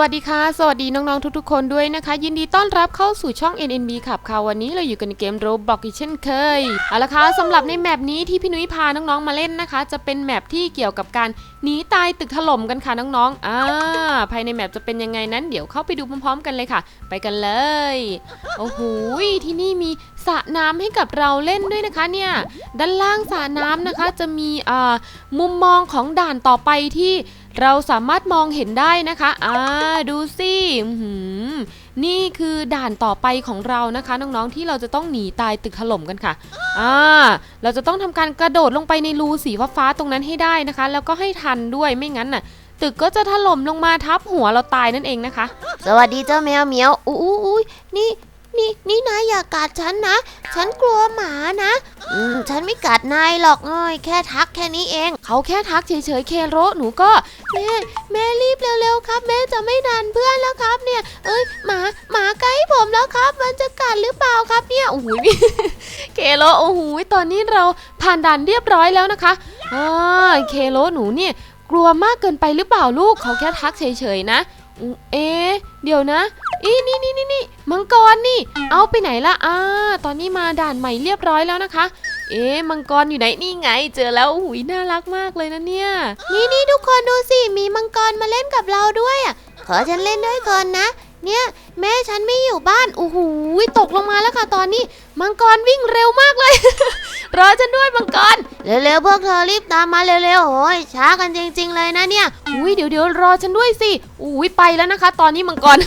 วัสดีค่ะ สวัสดีน้อง ๆ ทุก ๆ คนด้วยนะคะ ยินดีต้อนรับเข้าสู่ช่อง NNB ขับค่ะวันนี้เราอยู่กันในเกม Roblox อีกเช่นเคยเอาละค่ะสำหรับในแมปนี้ที่พี่นุ้ยพาน้อง ๆ มาเล่นนะคะ จะเป็นแมปที่เกี่ยวกับการหนีตายตึกถล่มกันค่ะน้องๆอ่าภายในแมปจะเป็นยังไงนั้น เดี๋ยวเข้าไปดูพร้อม ๆ กันเลยค่ะ ไปกันเลยโอ้โหที่นี่มีสระน้ำให้กับเราเล่นด้วยนะคะเนี่ยด้านล่างสระน้ำนะคะจะมีอ่ามุมมองของด่านต่อไปที่ เราสามารถมองเห็นได้นะคะอ่าดูสินี่คือด่านต่อไปของเรานะคะ น้องๆที่เราจะต้องหนีตายตึกถล่มกันค่ะอ่าเราจะต้องทำการกระโดดลงไปในรูสีฟ้าๆตรงนั้นให้ได้นะคะ แล้วก็ให้ทันด้วยไม่งั้นน่ะตึกก็จะถล่มลงมาทับหัวเราตายนั่นเองนะคะ สวัสดีเจ้าแมวเหมียวอู้อู้อู้นี่ นี่นี่นายอย่ากัดฉันนะ ฉันกลัวหมานะ อืมฉันไม่กัดนายหรอกเอ้ยแค่ทักแค่นี้เอง เขาแค่ทักเฉยๆเคโรหนูก็แม่แม่รีบเร็วๆครับ แม่จะไม่ทันเพื่อนแล้วครับเนี่ย เอ้ยหมาหมาใกล้ผมแล้วครับ มันจะกัดหรือเปล่าครับเนี่ยโอ้โหเคโลโอ้โหตอนนี้เราผ่านด่านเรียบร้อยแล้วนะคะอ่าเคโลหนูเนี่ยกลัวมากเกินไปหรือเปล่าลูกเขาแค่ทักเฉยๆนะ เอ๊เดี๋ยวนะ อีนี่นี่นี่นี่มังกรนี่ เอาไปไหนละอ่าตอนนี้มาด่านใหม่เรียบร้อยแล้วนะคะ เอ๊ะมังกรอยู่ไหนนี่ไง เจอแล้วหุยน่ารักมากเลยนะเนี่ย นี่นี่ทุกคนดูสิมีมังกรมาเล่นกับเราด้วยอะขอฉันเล่นด้วยก่อนนะ เนี่ย แม่ฉันไม่อยู่บ้านโอ้โหตกลงมาแล้วค่ะตอนนี้ มังกรวิ่งเร็วมากเลย รอฉันด้วยมังกร เร็วๆพวกเธอรีบตามมาเร็วๆโอ้ยช้ากันจริง ๆ เลยนะเนี่ย อุ้ยเดี๋ยวเดี๋ยวรอฉันด้วยสิ อุ้ยไปแล้วนะคะ ตอนนี้มังกร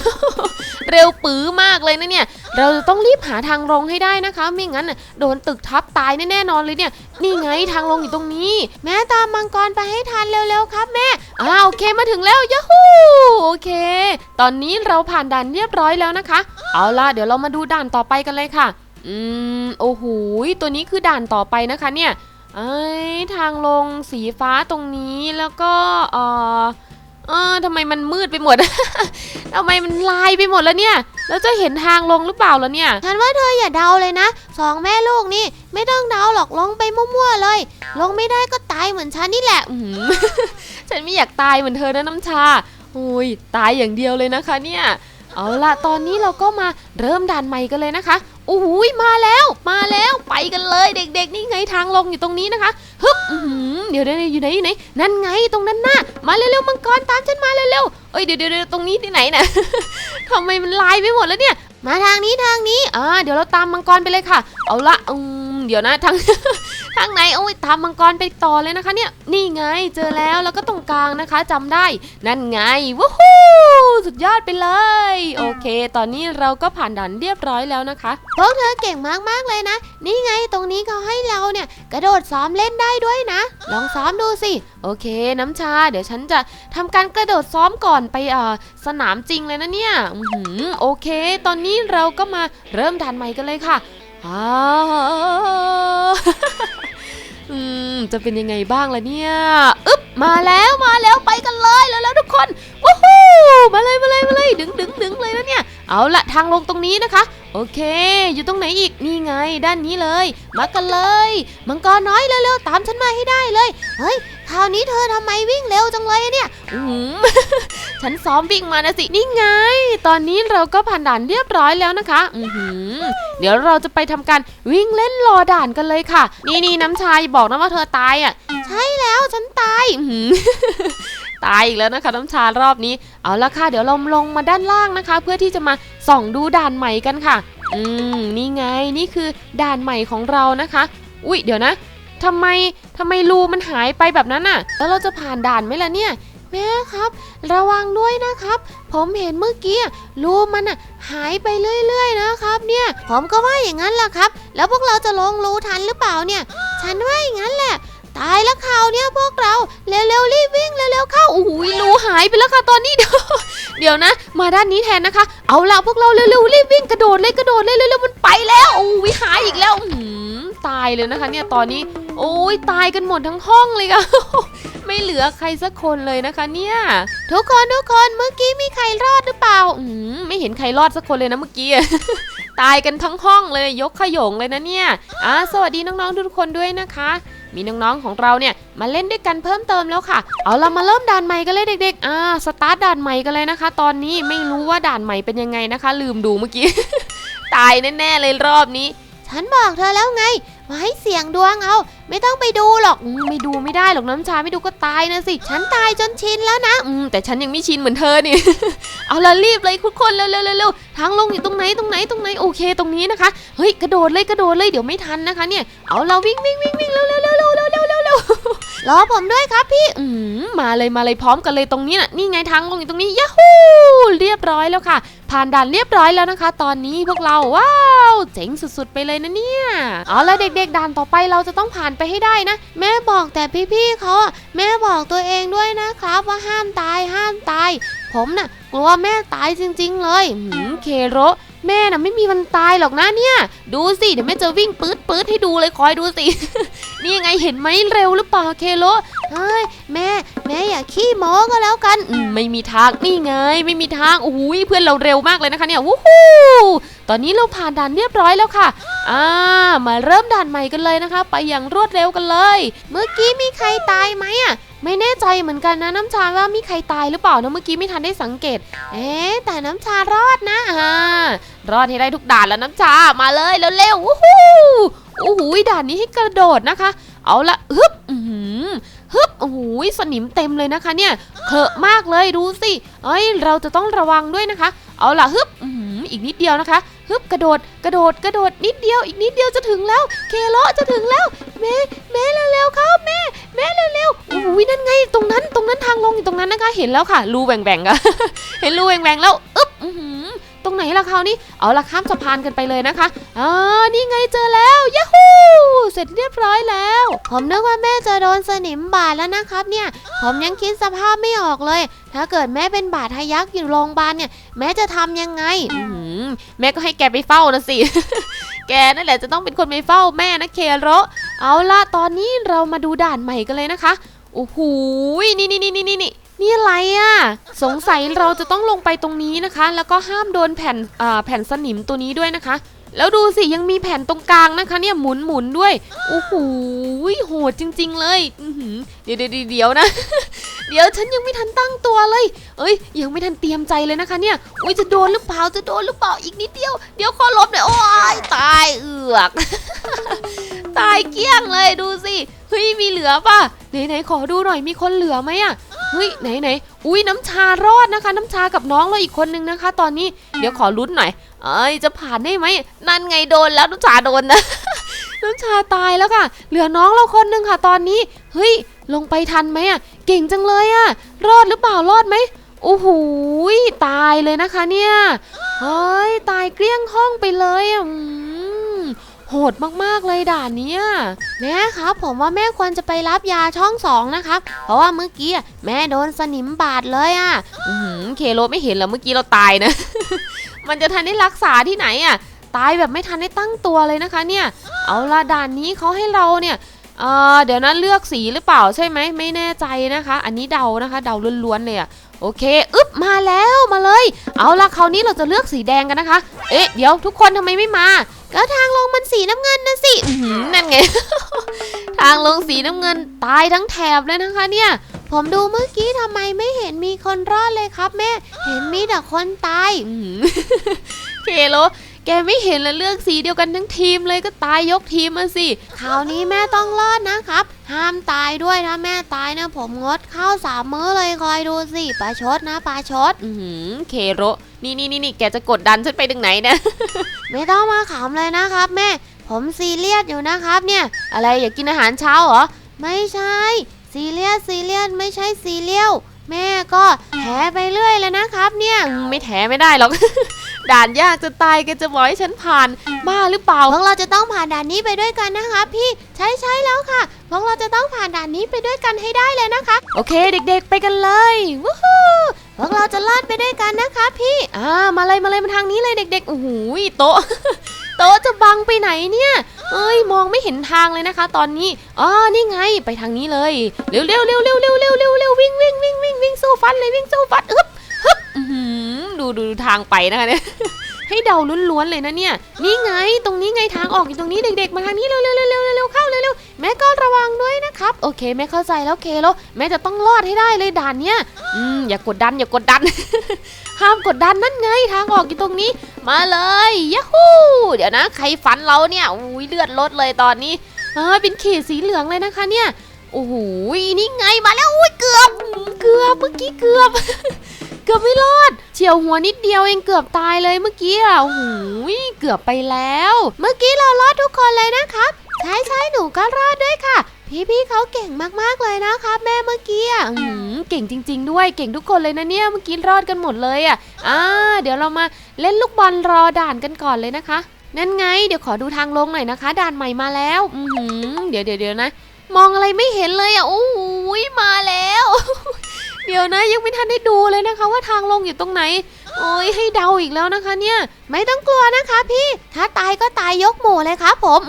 เร็วปื้อมากเลยนะเนี่ย เราต้องรีบหาทางลงให้ได้นะคะ ไม่งั้นโดนตึกทับตายแน่ๆนอนเลยเนี่ย นี่ไงทางลงอยู่ตรงนี้ แม่ตามมังกรไปให้ทันเร็วๆครับแม่อ้าโอเคมาถึงแล้วยะฮูโอเค ตอนนี้เราผ่านด่านเรียบร้อยแล้วนะคะ เอาล่ะเดี๋ยวเรามาดูด่านต่อไปกันเลยค่ะ อืมโอ้โหตัวนี้คือด่านต่อไปนะคะเนี่ยเอ้ยทางลงสีฟ้าตรงนี้แล้วก็เออเออทำไมมันมืดไปหมด ทำไมมันลายไปหมดแล้วเนี่ย แล้วจะเห็นทางลงหรือเปล่าล่ะเนี่ยฉันว่าเธออย่าเดาเลยนะสองแม่ลูกนี่ไม่ต้องเดาหรอกลงไปมั่วๆเลย ลงไม่ได้ก็ตายเหมือนฉันนี่แหละอื้อหือฉันไม่อยากตายเหมือนเธอนะน้ำชาโอ้ยตายอย่างเดียวเลยนะคะเนี่ย เอาล่ะตอนนี้เราก็มาเริ่มด่านใหม่กันเลยนะคะ โอ้โหมาแล้วมาแล้วไปกันเลยเด็ก ๆ นี่ไงทางลงอยู่ตรงนี้นะคะฮึบเดี๋ยวเดี๋ยวอยู่ไหนอยู่ไหนนั่นไงตรงนั้นน่ะมาเร็วๆมังกรตามฉันมาเร็วๆเอ้ยเดี๋ยวเดี๋ยวเดี๋ยวตรงนี้ที่ไหนน่ะทำไมมันลายไปหมดแล้วเนี่ย มาทางนี้ทางนี้อ่าเดี๋ยวเราตามมังกรไปเลยค่ะ เอาละอืมเดี๋ยวนะทาง ทางไหนโอ้ยตามมังกรไปต่อเลยนะคะเนี่ยนี่ไงเจอแล้วแล้วก็ตรงกลางนะคะจำได้ นั่นไงวู้ฮู้สุดยอดไปเลย โอเค ตอนนี้เราก็ผ่านด่านเรียบร้อยแล้วนะคะพวกเธอเก่งมากๆเลยนะ นี่ไงตรงนี้เขาให้เราเนี่ย กระโดดซ้อมเล่นได้ด้วยนะ ลองซ้อมดูสิ โอเค น้ำชา เดี๋ยวฉันจะทำการกระโดดซ้อมก่อนไปเอ่อสนามจริงเลยนะเนี่ยอือหือโอเค ตอนนี้เราก็มาเริ่มด่านใหม่กันเลยค่ะ อ้าอืมจะเป็นยังไงบ้างล่ะเนี่ยอึ๊บมาแล้วมาแล้วไปกันเลยแล้วแล้วทุกคนว้ฮู้มาเลยมาเลยมาเลยดึงดึงดึงเลยนะเนี่ยเอาละทางลงตรงนี้นะคะ โอเค อยู่ตรงไหนอีกนี่ไง ด้านนี้เลย มากันเลยมังกรน้อยเร็วๆตามฉันมาให้ได้เลยเฮ้ยคราวนี้เธอทำไมวิ่งเร็วจังเลยเนี่ยอืมฉันซ้อมวิ่งมานะสินี่ไง ตอนนี้เราก็ผ่านด่านเรียบร้อยแล้วนะคะ อือหือ เดี๋ยวเราจะไปทำการวิ่งเล่นรอด่านกันเลยค่ะ นี่นี่น้ำชายบอกนะว่าเธอตายอะ ใช่แล้วฉันตายหือตายอีกแล้วนะคะน้ำชารอบนี้ เอาละค่ะ เดี๋ยวเราลงมาด้านล่างนะคะ เพื่อที่จะมาส่องดูด่านใหม่กันค่ะ อืมนี่ไงนี่คือด่านใหม่ของเรานะคะ อุ๊ยเดี๋ยวนะทำไมทำไมรูมันหายไปแบบนั้นน่ะ แล้วเราจะผ่านด่านไหมล่ะเนี่ย แม่ครับ ระวังด้วยนะครับ ผมเห็นเมื่อกี้รูมันอะหายไปเรื่อย ๆ นะครับ เนี่ย ผมก็ว่าอย่างนั้นแหละครับ แล้วพวกเราจะลงรูทันหรือเปล่าเนี่ย ฉันว่าอย่างนั้นแหละ ตายแล้วข่าวเนี่ยพวกเราเร็วๆรีบวิ่งเร็วๆเข้าโอ้โหรูหายไปแล้วค่ะตอนนี้เดี๋ยวเดี๋ยวนะ มาด้านนี้แทนนะคะ เอาละพวกเราเร็วๆรีบวิ่งกระโดดเลยกระโดดเลยเร็วๆมันไปแล้วโอ้ยหายอีกแล้วหือตายเลยนะคะ เนี่ยตอนนี้ โอ้ยตายกันหมดทั้งห้องเลยค่ะไม่เหลือใครสักคนเลยนะคะ เนี่ยทุกคนทุกคนเมื่อกี้มีใครรอดหรือเปล่าอืมไม่เห็นใครรอดสักคนเลยนะเมื่อกี้ตายกันทั้งห้องเลยยกขยงเลยนะเนี่ยอ่าสวัสดีน้องๆทุกคนด้วยนะคะ มีน้องๆของเราเนี่ยมาเล่นด้วยกันเพิ่มเติมแล้วค่ะ เอาเรามาเริ่มด่านใหม่กันเลยเด็กๆ อ่า สตาร์ทด่านใหม่กันเลยนะคะ ตอนนี้ไม่รู้ว่าด่านใหม่เป็นยังไงนะคะ ลืมดูเมื่อกี้ ตายแน่ๆเลยรอบนี้ ฉันบอกเธอแล้วไง มาให้เสี่ยงดวงเอา ไม่ต้องไปดูหรอกอไม่ดูไม่ได้หรอกน้ำชาไม่ดูก็ตายนะสิ ฉันตายจนชินแล้วนะอืมแต่ฉันยังไม่ชินเหมือนเธอนี่ เอาละรีบเลยทุกคนเร็วเร็วเร็วเร็วทางลงอยู่ตรงไหนตรงไหนตรงไหนโอเคตรงนี้นะคะ เฮ้ยกระโดดเลยกระโดดเลยเดี๋ยวไม่ทันนะคะเนี่ย เอาเราวิ่งวิ่งวิ่งวิ่งเร็วเร็วเร็วเร็วเร็วเร็วเรอผมด้วยครับพี่อืมมาเลยมาเลยพร้อมกันเลยตรงนี้น่ะนี่ไงทางลงอยู่ตรงนี้ยาฮูเรียบร้อยแล้วค่ะ ผ่านด่านเรียบร้อยแล้วนะคะ ตอนนี้พวกเราว้าวเจ๋งสุดๆ ไปเลยนะเนี่ยเอาละเด็กๆด่านต่อไปเราจะต้องผ่านไปให้ได้นะ แม่บอกแต่พี่ๆเขาอะแม่บอกตัวเองด้วยนะครับว่าห้ามตายห้ามตาย ผมน่ะกลัวแม่ตายจริง ๆ เลยหืมเคโร แม่น่ะไม่มีวันตายหรอกนะเนี่ย ดูสิเดี๋ยวแม่จะวิ่งปื๊ดปื๊ดให้ดูเลยคอยดูสิ นี่ไงเห็นไหมเร็วหรือเปล่าเคโรเฮ้ยแม่ แม่อย่าขี้โม้ก็แล้วกันไม่มีทางนี่ไง ไม่มีทางโอ้โหเพื่อนเราเร็วมากเลยนะคะเนี่ยวู้ฮู้ตอนนี้เราผ่านด่านเรียบร้อยแล้วค่ะอ่ามาเริ่มด่านใหม่กันเลยนะคะ ไปอย่างรวดเร็วกันเลย เมื่อกี้มีใครตายไหมอะไม่แน่ใจเหมือนกันนะน้ำชาว่ามีใครตายหรือเปล่านะเมื่อกี้ไม่ทันได้สังเกต เอ๊แต่น้ำชารอดนะอ่ารอดให้ได้ทุกด่านแล้วน้ำชามาเลยเร็วๆวู้ฮู้โอ้โหด่านนี้ให้กระโดดนะคะ เอาละฮึบ โอ้โหสนิมเต็มเลยนะคะเนี่ยเคอะมากเลยดูสิเอ้ยเราจะต้องระวังด้วยนะคะ เอาล่ะฮึบอ,อีกนิดเดียวนะคะฮึบกระโดดกระโดดกระโดดนิดเดียวอีกนิดเดียวจะถึงแล้ว เคโลจะถึงแล้วแม่แม่เร็วๆเข้าแม่แม่เร็วๆโอ้โหนั่นไงตรงนั้นตรงนั้นทางลงอยู่ตรงนั้นนะคะ เห็นแล้วค่ะรูแหว่งๆอะเห็นรูแหว่งๆแล้วอึ๊บหือตรงไหนล่ะคราวนี้เอาละข้ามสะพานกันไปเลยนะคะอ่านี่ไงเจอแล้วเร็จเรียบร้อยแล้ว ผมนึกว่าแม่จะโดนสนิมบาดแล้วนะครับเนี่ย ผมยังคิดสภาพไม่ออกเลย ถ้าเกิดแม่เป็นบาดทะยักอยู่โรงพยาบาลเนี่ย แม่จะทำยังไงอืแม่ก็ให้แกไปเฝ้านะสิ แกนั่นแหละจะต้องเป็นคนไปเฝ้าแม่นะเคโรเอาละตอนนี้เรามาดูด่านใหม่กันเลยนะคะโอ้โหนี่นี่นี่นี่นี่นี่นี่อะไรอะสงสัยเราจะต้องลงไปตรงนี้นะคะ แล้วก็ห้ามโดนแผ่นแผ่นสนิมตัวนี้ด้วยนะคะ แล้วดูสิยังมีแผ่นตรงกลางนะคะ เนี่ยหมุนหมุนด้วยโอ้โหโหดจริง ๆ เลยอื้อหือเดี๋ยวเดี๋ยวเดี๋ยวนะ เดี๋ยวฉันยังไม่ทันตั้งตัวเลย เอ้ย ยังไม่ทันเตรียมใจเลยนะคะ เนี่ยอุ้ยจะโดนหรือเปล่าจะโดนหรือเปล่าอีกนิดเดียวเดี๋ยวขอลบหน่อยโอ้ยตายเอือก ตายเกลี้ยงเลยดูสิเฮ้ยมีเหลือป่ะไหนไหนขอดูหน่อยมีคนเหลือไหมอะ เฮ้ยไหนไหนอุ้ยน้ำชารอดนะคะ น้ำชากับน้องเราอีกคนนึงนะคะ ตอนนี้เดี๋ยวขอลุ้นหน่อย เอ้ยจะผ่านได้ไหมนั่นไงโดนแล้วน้ำชาโดนนะน้ำชาตายแล้วค่ะ เหลือน้องเราคนนึงค่ะ ตอนนี้เฮ้ยลงไปทันไหมอะเก่งจังเลยอะรอดหรือเปล่ารอดไหมโอ้โหตายเลยนะคะเนี่ยเฮ้ยตายเกลี้ยงห้องไปเลยอะ โหดมากๆเลยด่านเนี้ยแม่ครับผมว่าแม่ควรจะไปรับยาช่องสองนะครับเพราะว่าเมื่อกี้แม่โดนสนิมบาดเลยอะอืมเคโรไม่เห็นเหรอเมื่อกี้เราตายนะ มันจะทันได้รักษาที่ไหนอะตายแบบไม่ทันได้ตั้งตัวเลยนะคะเนี่ย เอาละด่านนี้เขาให้เราเนี่ยเอ่อเดี๋ยวนั้นเลือกสีหรือเปล่าใช่ไหมไม่แน่ใจนะคะ อันนี้เดานะคะเดาล้วนๆเลยอะโอเคอึ๊บมาแล้วมาเลย เอาละคราวนี้เราจะเลือกสีแดงกันนะคะ เอ๊ะเดี๋ยวทุกคนทำไมไม่มา ก็ทางลงมัน สีน้ำเงินนะสินั่นไง ทางลงสีน้ำเงินตายทั้งแถบเลยนะคะเนี่ย ผมดูเมื่อกี้ทำไมไม่เห็นมีคนรอดเลยครับแม่ เห็นมีแต่คนตายอื้อหือเคโลแกไม่เห็นแล้วเลือกสีเดียวกันทั้งทีมเลยก็ตายยกทีมมาสิคราวนี้แม่ต้องรอดนะครับ ห้ามตายด้วยถ้าแม่ตายนะ ผมงดข้าวสามมื้อเลยคอยดูสิปลาชดนะปลาชดอือหือเคโรนี่นี่นี่นี่แกจะกดดันฉันไปถึงไหนนะ ไม่ต้องมาขำเลยนะครับ แม่ ผมซีเรียสอยู่นะครับเนี่ย อะไรอยากกินอาหารเช้าเหรอ ไม่ใช่ซีเรียสซีเรียสไม่ใช่ซีเรียลแม่ก็แถไปเรื่อยเลยนะครับเนี่ยไม่แถไม่ได้หรอกด่านยากจะตายแกจะบอกให้ฉันผ่านบ้าหรือเปล่าพวกเราจะต้องผ่านด่านนี้ไปด้วยกันนะครับพี่ใช่ใช่แล้วค่ะพวกเราจะต้องผ่านด่านนี้ไปด้วยกันให้ได้เลยนะคะ โอเคเด็กๆ ไปกันเลยวู้ฮู้พวกเราจะรอดไปด้วยกันนะคะพี่อ่ามาเลยมาเลยมาทางนี้เลยเด็กๆโอ้โหโต๊ะ โต๊ะจะบังไปไหนเนี่ย เอ้ยมองไม่เห็นทางเลยนะคะ ตอนนี้อ๋อนี่ไงไปทางนี้เลยเร็วเร็วเร็วเร็วเร็วเร็วเร็วเร็ววิ่งวิ่งวิ่งวิ่งวิ่งสู้ฟันเลยวิ่งสู้ฟันอึ๊บฮึบอื้อหือดูดูทางไปนะคะเนี่ยให้เดาล้วนๆเลยนะเนี่ย นี่ไง ตรงนี้ไงทางออกอยู่ตรงนี้เด็ก ๆ มาทางนี้เร็วๆๆๆๆเร็วๆเข้าเร็วๆ แม่ก็ระวังด้วยนะครับ โอเคแม่เข้าใจแล้วเคโลแม่จะต้องรอดให้ได้เลยด่านเนี้ยอืมอย่ากดดันอย่ากดดัน ห้ามกดดันนั่นไงทางออกอยู่ตรงนี้ มาเลยยะฮูเดี๋ยวนะ ใครฟันเราเนี่ยอุ้ยเลือดลดเลยตอนนี้เออเป็นขีดสีเหลืองเลยนะคะเนี่ยโอ้โหนี่ไงมาแล้วอุ้ยเกือบ เกือบเมื่อกี้เกือบ เกือบไม่รอด เฉียวหัวนิดเดียวเองเกือบตายเลยเมื่อกี้อะโอ้โหเกือบไปแล้ว เมื่อกี้เรารอดทุกคนเลยนะครับ ใช่ใช่หนูก็รอดด้วยค่ะ พี่ๆเขาเก่งมากๆเลยนะครับแม่เมื่อกี้อะอืมเก่งจริง ๆ ด้วยเก่งทุกคนเลยนะเนี่ยเมื่อกี้รอดกันหมดเลยอะอ่าเดี๋ยวเรามาเล่นลูกบอลรอด่านกันก่อนเลยนะคะ นั่นไง เดี๋ยวขอดูทางลงหน่อยนะคะ ด่านใหม่มาแล้วอือหือเดี๋ยวเดี๋ยวเดี๋ยวนะ มองอะไรไม่เห็นเลยอะโอ้โหมาแล้ว เดี๋ยวนะยังไม่ทันได้ดูเลยนะคะ ว่าทางลงอยู่ตรงไหน โอ้ยให้เดาอีกแล้วนะคะเนี่ย ไม่ต้องกลัวนะคะ พี่ ถ้าตายก็ตายยกหมู่เลยครับผม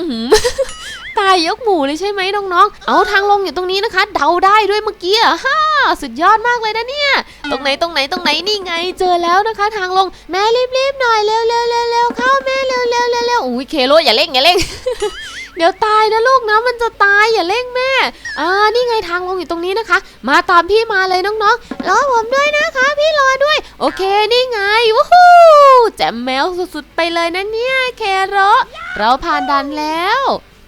ตายยกหมู่เลยใช่ไหมน้องๆ เอาทางลงอยู่ตรงนี้นะคะ เดาได้ด้วยเมื่อกี้อะฮ่าสุดยอดมากเลยนะเนี่ย ตรงไหนตรงไหนตรงไหนนี่ไงเจอแล้วนะคะ ทางลงแม่รีบๆหน่อยเร็วๆเร็วๆเข้าแม่เร็วๆเร็วๆเร็วอุ้ยเคโรอย่าเร่งอย่าเร่ง เดี๋ยวตายนะลูกนะมันจะตายอย่าเร่งแม่อ่านี่ไงทางลงอยู่ตรงนี้นะคะ มาตามพี่มาเลยน้องๆรอผมด้วยนะคะ พี่รอด้วย โอเคนี่ไงวู้ฮู้แจมแมวสุดๆไปเลยนะเนี่ยเคโรเราผ่านดันแล้ว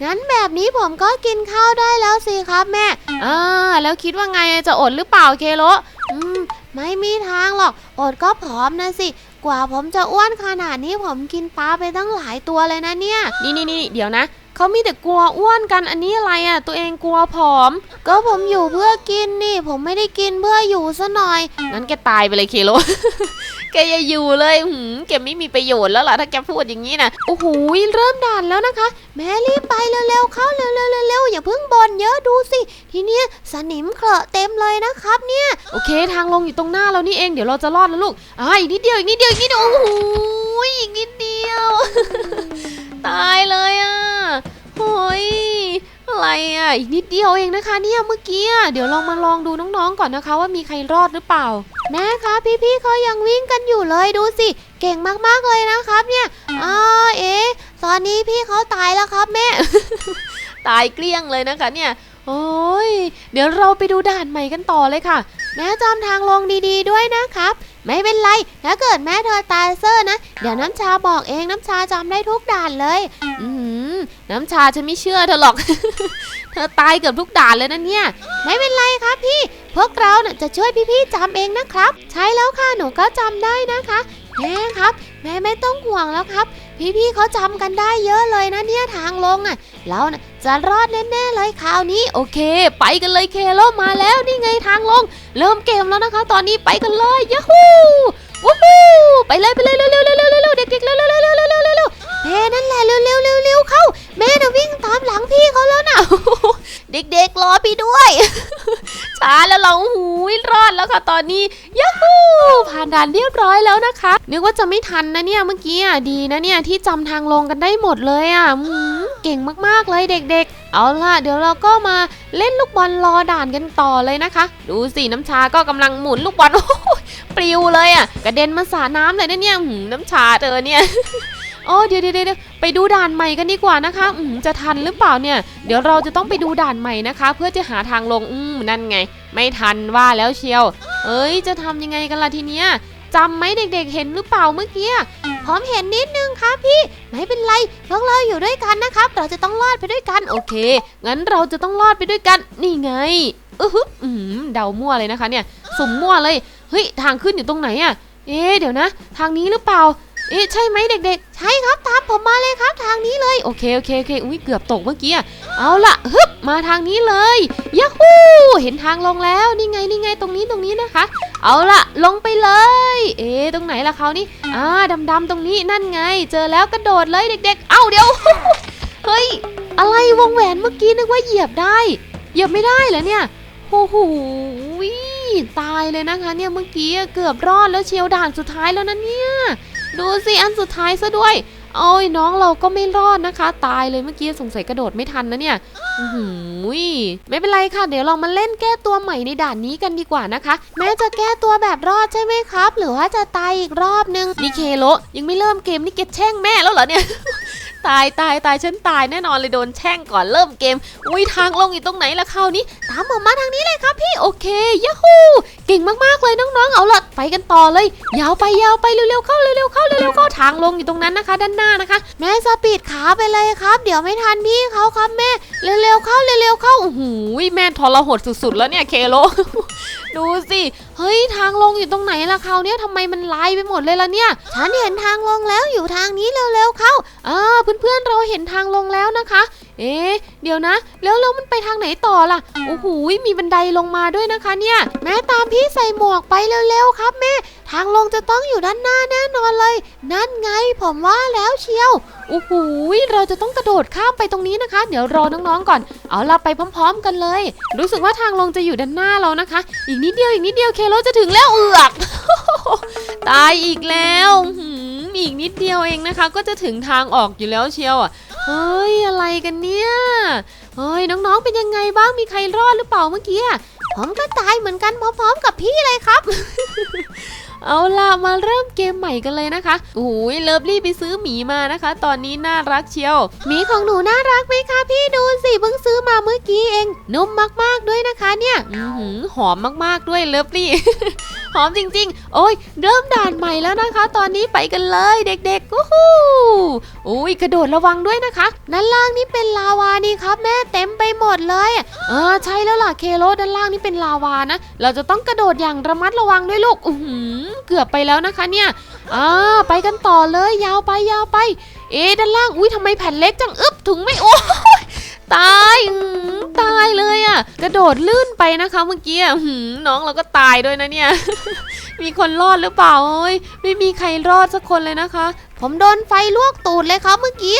งั้นแบบนี้ผมก็กินข้าวได้แล้วสิครับแม่อ่าแล้วคิดว่าไงจะอดหรือเปล่าเคโรอืมไม่มีทางหรอก อดก็ผอมนะสิ กว่าผมจะอ้วนขนาดนี้ผมกินปลาไปตั้งหลายตัวเลยนะเนี่ย นี่นี่นี่เดี๋ยวนะ เขามีแต่กลัวอ้วนกันอันนี้อะไรอะ ตัวเองกลัวผอม ก็ผมอยู่เพื่อกินนี่ ผมไม่ได้กินเพื่ออยู่ซะหน่อยงั้นแกตายไปเลยเคโลแกอย่าอยู่เลยหืมแกไม่มีประโยชน์แล้วล่ะถ้าแกพูดอย่างนี้นะโอ้โหเริ่มด่านแล้วนะคะ แม่รีบไปเร็วๆเข้าเร็วๆเร็วๆอย่าเพิ่งบ่นเยอะดูสิ ทีเนี้ยสนิมเคราะห์เต็มเลยนะครับเนี่ย โอเคทางลงอยู่ตรงหน้าเรานี่เองเดี๋ยวเราจะรอดแล้วลูกอ่าอีกนิดเดียวอีกนิดเดียวอีกนิดเดียวโอ้โหอีกนิดเดียว ตายเลยอะโอ้ย อะไรอะอีกนิดเดียวเองนะคะเนี่ยเมื่อกี้เดี๋ยวลองมาลองดูน้องๆก่อนนะคะ ว่ามีใครรอดหรือเปล่าแม่คะพี่ๆเขายังวิ่งกันอยู่เลยดูสิ เก่งมากๆเลยนะครับเนี่ยอ่าเอ๊ะตอนนี้พี่เขาตายแล้วครับแม่ ตายเกลี้ยงเลยนะคะเนี่ยโอ้ยเดี๋ยวเราไปดูด่านใหม่กันต่อเลยค่ะ แม่จำทางลงดีๆด้วยนะครับ ไม่เป็นไร ถ้าเกิดแม่เธอตายเซอร์นะ เดี๋ยวน้ำชาบอกเองน้ำชาจำได้ทุกด่านเลย อืมน้ำชาฉันไม่เชื่อเธอหรอก เธอตายเกือบทุกด่านเลยนะเนี่ย ไม่เป็นไรครับพี่ พวกเราน่ะจะช่วยพี่ๆจำเองนะครับ ใช่แล้วค่ะหนูก็จำได้นะคะแม่ครับ แม่ไม่ต้องห่วงแล้วครับ พี่ๆเขาจำกันได้เยอะเลยนะเนี่ยทางลงอะเรานะ จะรอดแน่ๆเลยคราวนี้ โอเค ไปกันเลยเคโลมาแล้วนี่ไงทางลง เริ่มเกมแล้วนะคะ ตอนนี้ไปกันเลยย a ฮูวู้ฮู้ไปเลยไปเลยเร็วเร็วเร็วเร็วเร็วเด็กๆเร็วๆเร็วเร็วเร็วเร็ว เร็วแม่นั่นแหละเร็วๆเร็วๆเข้าแม่น่ะวิ่งตามหลังพี่เขาแล้วนะเด็กๆรอพี่ด้วยช้าแล้วเราหูยรอดแล้วค่ะตอนนี้ย a ฮูผ่านด่านเรียบร้อยแล้วนะคะนึกว่าจะไม่ทันนะเนี่ยเมื่อกี้อะดีนะเนี่ยที่จำทางลงกันได้หมดเลยอะเก่งมากๆเลยเด็ก ๆเอาล่ะเดี๋ยวเราก็มาเล่นลูกบอลรอด่านกันต่อเลยนะคะ ดูสิน้ำชาก็กำลังหมุนลูกบอลปลิวเลยอะกระเด็นมาสาน้ำเลยนะเนี่ยน้ำชาเธอเนี่ย โอ้เดี๋ยวเดี๋ยวเดี๋ยวไปดูด่านใหม่กันดีกว่านะคะ อืมจะทันหรือเปล่าเนี่ย เดี๋ยวเราจะต้องไปดูด่านใหม่นะคะ เพื่อจะหาทางลง อืมนั่นไง ไม่ทันว่าแล้วเชียว เอ้ย จะทำยังไงกันล่ะทีเนี้ยจำไหมเด็กๆ เห็นหรือเปล่าเมื่อกี้ผมเห็นนิดนึงครับพี่ ไม่เป็นไรพวกเราอยู่ด้วยกันนะครับ เราจะต้องรอดไปด้วยกันโอเค งั้นเราจะต้องรอดไปด้วยกัน นี่ไงอือฮึอืมเดามั่วเลยนะคะ เนี่ยสุ่มมั่วเลยเฮ้ยทางขึ้นอยู่ตรงไหนอะเอ๊เดี๋ยวนะ ทางนี้หรือเปล่า เอ๊ะใช่ไหมเด็กๆ ใช่ครับตามผมมาเลยครับทางนี้เลย โอเคโอเคโอเคอุ้ยเกือบตกเมื่อกี้อะเอาละฮึบมาทางนี้เลยยาฮูเห็นทางลงแล้วนี่ไงนี่ไงตรงนี้ตรงนี้นะคะ เอาละลงไปเลย เอ๊ะตรงไหนล่ะเขานี่อ่าดำๆตรงนี้นั่นไง เจอแล้วกระโดดเลยเด็ก ๆ เอ้าเดี๋ยวเฮ้ยอะไรวงแหวนเมื่อกี้นึกว่าเหยียบได้ เหยียบไม่ได้เหรอเนี่ยโอ้โหตายเลยนะคะเนี่ยเมื่อกี้เกือบรอดแล้วเชียวด่านสุดท้ายแล้วนะเนี่ย ดูสิอันสุดท้ายซะด้วยโอ้ยน้องเราก็ไม่รอดนะคะ ตายเลยเมื่อกี้สงสัยกระโดดไม่ทันนะเนี่ยหืยไม่เป็นไรค่ะ เดี๋ยวเรามาเล่นแก้ตัวใหม่ในด่านนี้กันดีกว่านะคะ แม้จะแก้ตัวแบบรอดใช่ไหมครับ หรือว่าจะตายอีกรอบนึงนี่เคโลยังไม่เริ่มเกมนี่เก็ตแช่งแม่แล้วเหรอเนี่ย ตายตายตายฉันตายแน่นอนเลยโดนแช่งก่อนเริ่มเกม อุ้ยทางลงอยู่ตรงไหนล่ะคราวนี้ ตามผมมาทางนี้เลยครับพี่โอเคยาฮูเก่งมากๆเลยน้องๆเอาละไปกันต่อเลย ยาวไปยาวไปเร็วๆเข้าเร็วๆเข้าเร็วๆเข้าทางลงอยู่ตรงนั้นนะคะ ด้านหน้านะคะ แม่สปีดขาไปเลยครับ เดี๋ยวไม่ทันพี่เขาครับแม่เร็วๆเข้าเร็วๆเข้าโอ้โหแม่ทรหดสุดๆแล้วเนี่ยเคโล ดูสิ เฮ้ยทางลงอยู่ตรงไหนล่ะคราวเนี้ยทำไมมันลายไปหมดเลยล่ะเนี่ย ฉันเห็นทางลงแล้วอยู่ทางนี้เร็วๆเข้าอ่าเพื่อนๆเราเห็นทางลงแล้วนะคะเอ๊ะเดี๋ยวนะ แล้วแล้วมันไปทางไหนต่อล่ะ โอ้โหมีบันไดลงมาด้วยนะคะเนี่ย แม่ตามพี่ใส่หมวกไปเร็วๆครับแม่ ทางลงจะต้องอยู่ด้านหน้าแน่นอนเลย นั่นไงผมว่าแล้วเชียว โอ้โหเราจะต้องกระโดดข้ามไปตรงนี้นะคะ เดี๋ยวรอน้องๆก่อน เอาเราไปพร้อม ๆ กันเลย รู้สึกว่าทางลงจะอยู่ด้านหน้าเรานะคะ อีกนิดเดียวอีกนิดเดียวเคโรจะถึงแล้วเอือกตายอีกแล้วอืมอีกนิดเดียวเองนะคะ ก็จะถึงทางออกอยู่แล้วเชียวอะ เฮ้ยอะไรกันเนี่ยเฮ้ยน้องๆเป็นยังไงบ้างมีใครรอดหรือเปล่าเมื่อกี้อะผมก็ตายเหมือนกันพร้อมๆกับพี่เลยครับ เอาล่ะมาเริ่มเกมใหม่กันเลยนะคะโอ้ยเลิฟลี่ไปซื้อหมีมานะคะ ตอนนี้น่ารักเชียวหมีของหนูน่ารักไหมคะพี่ดูสิเพิ่งซื้อมาเมื่อกี้เองนุ่มมากๆด้วยนะคะเนี่ยอือหือหอมมากๆด้วยเลิฟลี่ หอมจริง ๆ โอ้ย เริ่มด่านใหม่แล้วนะคะ ตอนนี้ไปกันเลยเด็กๆกูฮู้โอ้ยกระโดดระวังด้วยนะคะ ด้านล่างนี่เป็นลาวานี่ครับ แม่เต็มไปหมดเลยเออใช่แล้วล่ะเคโรด้านล่างนี่เป็นลาวานะ เราจะต้องกระโดดอย่างระมัดระวังด้วยลูกอือเกือบไปแล้วนะคะเนี่ยอ่าไปกันต่อเลยยาวไปยาวไป เอ๊ด้านล่างอุ้ยทำไมแผ่นเล็กจังอึบถุงไม่โอ้ ตายตายเลยอะ่ะ กระโดดลื่นไปนะคะเมื่อกี้น้องเราก็ตายด้วยนะเนี่ย มีคนรอดหรือเปล่าเอ้ยไม่มีใครรอดสักคนเลยนะคะ ผมโดนไฟลวกตูดเลยครับเมื่อกี้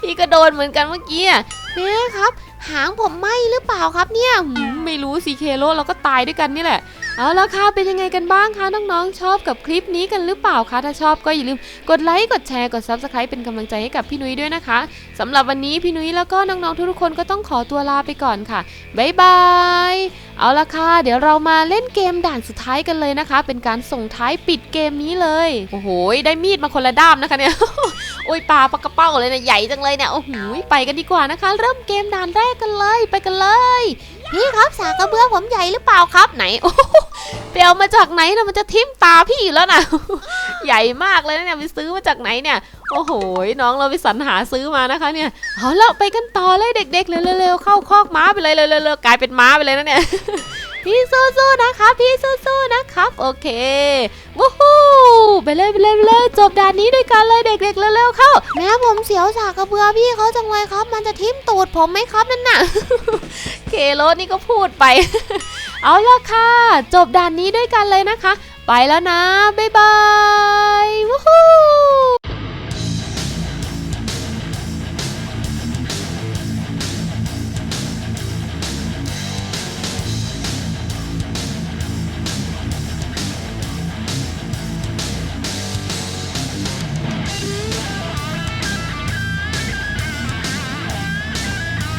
พี่ก็โดนเหมือนกันเมื่อกี้อะแม่ครับ หางผมไหมหรือเปล่าครับเนี่ยหื ไม่รู้สิเคโรเราก็ตายด้วยกันนี่แหละ เอาละค่ะเป็นยังไงกันบ้างคะน้องๆชอบกับคลิปนี้กันหรือเปล่าคะถ้าชอบก็อย่าลืมกดไลค์กดแชร์กด Subscribe เป็นกำลังใจให้กับพี่นุ้ยด้วยนะคะสำหรับวันนี้พี่นุ้ยแล้วก็น้องๆทุกๆคนก็ต้องขอตัวลาไปก่อนค่ะบ๊ายบายเอาละค่ะเดี๋ยวเรามาเล่นเกมด่านสุดท้ายกันเลยนะคะ เป็นการส่งท้ายปิดเกมนี้เลยโอ้โหได้มีดมาคนละด้ามนะคะเนี่ยโอ้ยปลาปลากระเป้าเลยนะใหญ่จังเลยเนี่ยโอ้โหไปกันดีกว่านะคะ เริ่มเกมด่านแรกกันเลยไปกันเลย พี่ครับสากกระเบือผมใหญ่หรือเปล่าครับไหนโอ้โหไปเอามาจากไหนนะมันจะทิ่มตาพี่อยู่แล้วนะใหญ่มากเลยนะเนี่ยไปซื้อมาจากไหนเนี่ย โอ้โหน้องเราไปสรรหาซื้อมานะคะเนี่ยเอาแล้วไปกันต่อเลยเด็กๆเร็วๆเข้าคอกม้าไปเลยเร็วๆๆกลายเป็นม้าไปเลยนะเนี่ยพี่สู้ๆนะครับพี่สู้ๆนะครับ โอเควู้ฮู้ไปเลยไปเลยไปเลยจบด่านนี้ด้วยกันเลยเด็กๆเร็วๆเข้า แม่ผมเสียวสากกระเบือพี่เขาจังเลยครับ มันจะทิ่มตูดผมไหมครับนั่นน่ะเคโรสนี่ก็พูดไป เอาละค่ะ จบด่านนี้ด้วยกันเลยนะคะ ไปแล้วนะ บ๊ายบาย วู้ฮู้